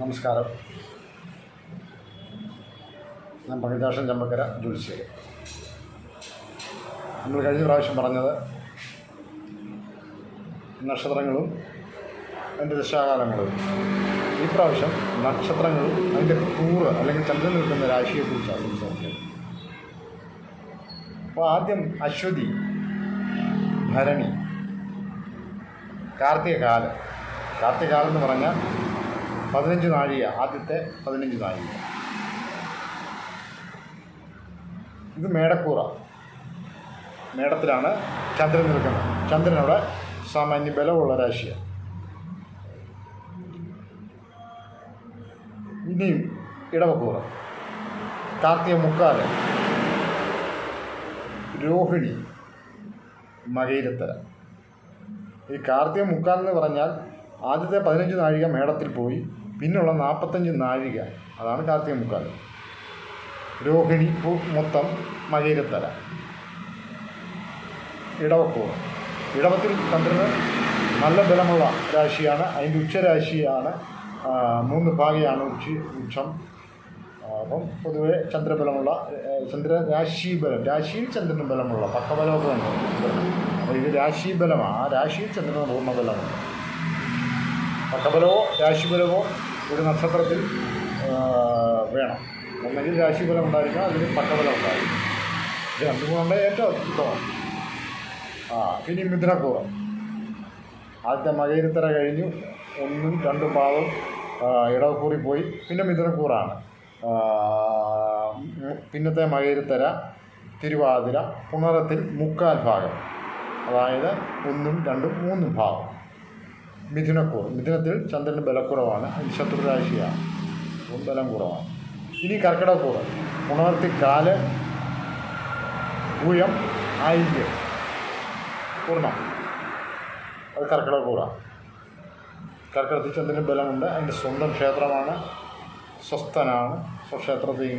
നമസ്കാരം. ഞാൻ പങ്കജാഷൻ ചമ്പക്കര ജോലിശ്ശേരി നമ്മൾ കഴിഞ്ഞ പ്രാവശ്യം പറഞ്ഞത് നക്ഷത്രങ്ങളും അതിന്റെ ദശാകാലങ്ങളും. ഈ പ്രാവശ്യം നക്ഷത്രങ്ങളും അതിന്റെ കൂറ് അല്ലെങ്കിൽ ചന്ദ്രൻ നിൽക്കുന്ന രാശിയെക്കുറിച്ചാണ് സംസാരിക്കുന്നത് അപ്പോൾ ആദ്യം അശ്വതി ഭരണി കാർത്തിക കാർത്തികകാലം കാർത്തികകാലം എന്ന് പറഞ്ഞാൽ പതിനഞ്ച് നാഴിക. ആദ്യത്തെ പതിനഞ്ച് നാഴിക. ഇത് മേടക്കൂറ. മേടത്തിലാണ് ചന്ദ്രൻ നിൽക്കുന്നത്. ചന്ദ്രനവിടെ സാമാന്യ ബലമുള്ള രാശിയാണ്. ഇനിയും ഇടവക്കൂറ. കാർത്തിക മുക്കാൽ. രോഹിണി മകയിരത്തര ഈ കാർത്തിക മുക്കാൽ എന്ന് പറഞ്ഞാൽ ആദ്യത്തെ പതിനഞ്ച് നാഴിക മേടത്തിൽ പോയി. പിന്നുള്ള നാൽപ്പത്തഞ്ച് നാഴിക. അതാണ് കാർത്തിക മുക്കാൽ. രോഹിണി പൂ മൊത്തം മകേരത്തല ഇടവക്കൂർ ഇടവത്തിൽ ചന്ദ്രന് നല്ല ബലമുള്ള രാശിയാണ് അതിന്റെ ഉച്ചരാശിയാണ് മൂന്ന് ഭാഗയാണ് ഉച്ച ഉച്ചം. അപ്പം പൊതുവെ ചന്ദ്രബലമുള്ള ചന്ദ്ര രാശി ബലം രാശിയിൽ ചന്ദ്രന് ബലമുള്ള പക്കബലമൊക്കെ ഉണ്ട്. അപ്പോൾ ഇത് രാശിബലമാണ് ആ രാശിയിൽ ചന്ദ്രന് പൂർണ ബലമുണ്ട് പക്കബലമോ രാശിബലമോ ഒരു നക്ഷത്രത്തിൽ വേണം. ഒന്നെങ്കിൽ രാശിഫലം ഉണ്ടായിരിക്കണം അല്ലെങ്കിൽ പട്ടഫലം ഉണ്ടായിരിക്കും ഇത് രണ്ടും കൊണ്ട് ഏറ്റവും അത്യുത്തമാണ് ആ പിന്നെ മിഥുനക്കൂറം. ആദ്യത്തെ മകയിരത്തര കഴിഞ്ഞു. ഒന്നും രണ്ടും പാദം ഇടവക്കൂറി പോയി. പിന്നെ മിഥുനക്കൂറാണ്. പിന്നത്തെ മകയിരത്തര തിരുവാതിര പുണറത്തിൽ മുക്കാൽ ഭാഗം. അതായത് ഒന്നും രണ്ടും മൂന്നും ഭാഗം. മിഥുനക്കൂർ മിഥുനത്തിൽ ചന്ദ്രന് ബലക്കുറവാണ്. ശത്രുരാശിയാണ് ബലം കുറവാണ്. ഇനി കർക്കിടക്കൂറ് ഉണർത്തി കാൽ പൂയം ആയിരിക്കും പൂർണം. അത് കർക്കിടക്കൂറാണ് കർക്കിടത്തിൽ ചന്ദ്രന് ബലമുണ്ട്. അതിന്റെ സ്വന്തം ക്ഷേത്രമാണ്. സ്വസ്ഥനാണ്. സ്വക്ഷേത്രത്തിൽ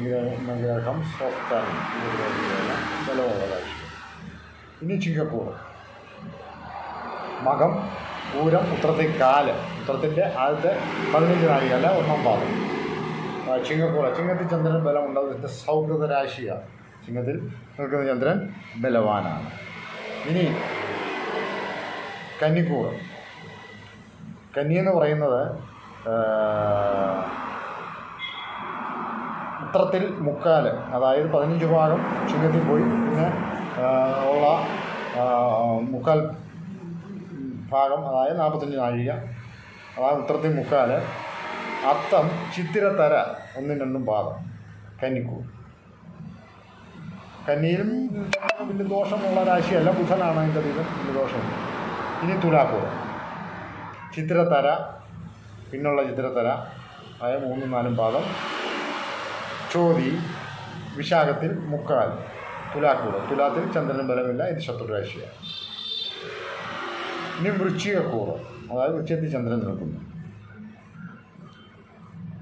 ഗ്രഹം സ്വസ്ഥൻ. ബലമുള്ള രാശി ഇനി ചിങ്ങക്കൂറ് മകം. പൂരം ഉത്രത്തിൽ കാൽ. ഉത്രത്തിന്റെ ആദ്യത്തെ പതിനഞ്ച് നാഴികല്ല ഒന്നാം പാദം. ചിങ്ങക്കൂറ. ചിങ്ങത്തിൽ ചന്ദ്രൻ ബലം അതിന്റെ സൗഹൃദ രാശിയാണ്. ചിങ്ങത്തിൽ നിൽക്കുന്ന ചന്ദ്രൻ ബലവാനാണ്. ഇനി കന്നിക്കൂറ്. കന്നി എന്ന് പറയുന്നത് ഉത്രത്തിൽ മുക്കാൽ. അതായത് പതിനഞ്ച് ഭാഗം ചിങ്ങത്തിൽ പോയി. പിന്നെ ഉള്ള മുക്കാൽ ഭാഗം അതായത് നാൽപ്പത്തഞ്ച് നാഴിക അതായത് ഉത്തരത്തിൽ മുക്കാൽ അത്തം ചിത്തിരത്തര ഒന്നും രണ്ടും പാദം കന്നിക്കൂർ. കന്നിയിലും വലിയ ദോഷമുള്ള രാശിയല്ല ബുധനാണ് അതിന്റെ ദീപം വലിയ ദോഷമുണ്ട്. ഇനി തുലാക്കൂർ. ചിത്രത്തര പിന്നുള്ള ചിത്രത്തര ആയ മൂന്നും നാലും പാദം ചോതി വിശാഖത്തിൽ മുക്കാൽ തുലാക്കൂർ. തുലാത്തിൽ ചന്ദ്രനും ബലമില്ല ഇത് ശത്രുരാശിയാണ് ഇനി വൃശ്ചികക്കൂറ് അതായത് വൃശ്ചികത്തിൽ ചന്ദ്രൻ നിൽക്കുന്നു.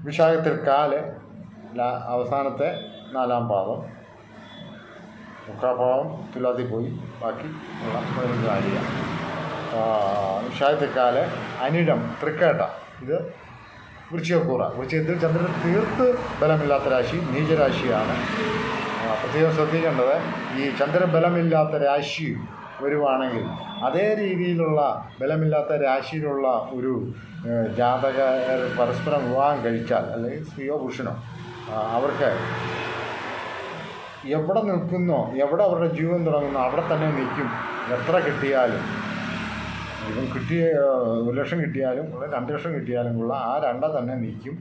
വിശാഖത്തിൽ കാൽ അവസാനത്തെ നാലാം പാദം. മുക്കാഭാവം തുലാത്തിൽ പോയി. ബാക്കി ഉള്ള പതിനഞ്ച് കാൽ അനിടം തൃക്കേട്ട. ഇത് വൃശ്ചികക്കൂറ വൃശ്ചികത്തിൽ ചന്ദ്രൻ തീർത്ത് ബലമില്ലാത്ത രാശി നീചരാശിയാണ്. പ്രത്യേകം ശ്രദ്ധിക്കേണ്ടത് ഈ ചന്ദ്രബലമില്ലാത്ത രാശിയും രാശി വരുവാണെങ്കിൽ അതേ രീതിയിലുള്ള ബലമില്ലാത്ത രാശിയിലുള്ള ഒരു ജാതക പരസ്പരം വിവാഹം കഴിച്ചാൽ അല്ലെങ്കിൽ സ്ത്രീയോ പുരുഷനോ അവർക്ക് എവിടെ നിൽക്കുന്നോ എവിടെ അവരുടെ ജീവൻ തുടങ്ങുന്നോ അവിടെ തന്നെ നിൽക്കും. എത്ര കിട്ടിയാലും ഇപ്പം കിട്ടിയ ഒരു ലക്ഷം കിട്ടിയാലും രണ്ട് ലക്ഷം കിട്ടിയാലും ഉള്ള ആ രണ്ട തന്നെ നിൽക്കും.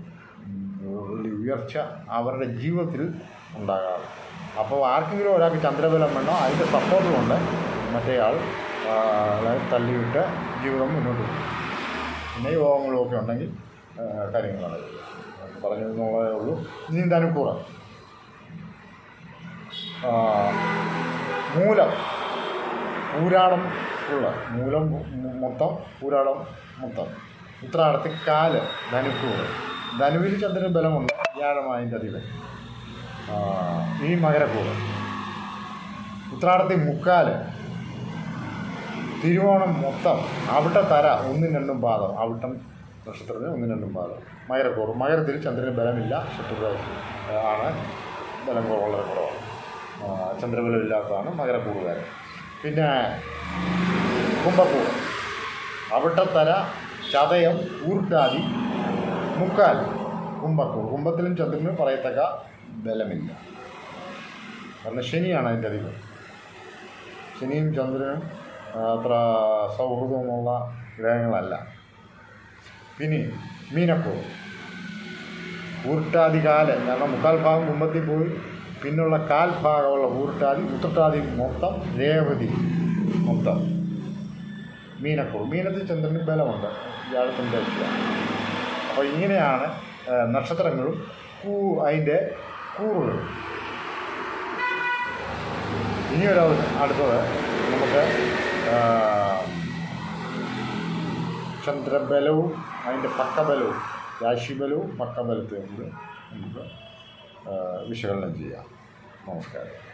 ഉയർച്ച അവരുടെ ജീവിതത്തിൽ ഉണ്ടാകാറ്. അപ്പോൾ ആർക്കെങ്കിലും ഒരാൾക്ക് ചന്ദ്രബലം വേണോ അതിന്റെ സപ്പോർട്ട് മറ്റേയാൾ തള്ളിവിട്ട് ജീവിതം മുന്നോട്ട് പോകും. പിന്നെ യോഗങ്ങളും ഒക്കെ ഉണ്ടെങ്കിൽ കാര്യങ്ങളാണ് നടക്കും. പറഞ്ഞു എന്നുള്ളതേ ഉള്ളൂ. നീന്താനും കൂറ മൂലം. പൂരാടം ഉള്ള മൂലം മൊത്തം പൂരാടം മൊത്തം. ഉത്രാടത്തിൽ കാൽ ധനുക്കൂറ് ധനുവിൽ ചന്ദ്രൻ ബലമുണ്ട് വ്യാഴമായതിന്റെ അധികം ഈ മകരക്കൂറ് ഉത്രാടത്തിൽ മുക്കാൽ. തിരുവോണം മൊത്തം അവിടെ തര ഒന്നും രണ്ടും പാദം. അവിട്ടം നക്ഷത്രത്തിന് ഒന്നും രണ്ടും പാദം. മകരക്കൂറ്. മകരത്തിൽ ചന്ദ്രന് ബലമില്ല. ശത്രുരാശി ആണ്. ബലം വളരെ കുറവാണ്. ചന്ദ്രബലം ഇല്ലാത്തതാണ് മകരക്കൂറുകാരൻ പിന്നെ കുംഭക്കൂറ്. അവിട്ടത്തര ചതയം ഊർട്ടാതി മുക്കാൽ കുംഭക്കൂർ കുംഭത്തിലും ചന്ദ്രനും പറയത്തക്ക ബലമില്ല. കാരണം ശനിയാണ് അതിന്റെ അധികം. ശനിയും ചന്ദ്രനും അത്ര സൗഹൃദമുള്ള ഗ്രഹങ്ങളല്ല. പിന്നെ മീനക്കൂർ ഊർട്ടാതി കാൽ. കാരണം മുക്കാൽ ഭാഗം കുമ്പത്തിൽ പോയി പിന്നുള്ള കാൽ ഭാഗമുള്ള ഊർട്ടാതി ഉത്രട്ടാതി മൊത്തം രേവതി മൊത്തം. മീനക്കൂർ മീനത്തിൽ ചന്ദ്രന് ബലമുണ്ട്. വ്യാഴത്തിന്റെ അപ്പോൾ ഇങ്ങനെയാണ് നക്ഷത്രങ്ങളും കൂ അതിന്റെ കൂറുകളും. ഇനിയൊരു അടുത്തത് നമുക്ക് ചന്ദ്രബലവും അതിന്റെ പക്കബലവും രാശിബലവും പക്കബലത്തെയും കൂടി നമുക്ക് വിശകലനം ചെയ്യാം. നമസ്കാരം.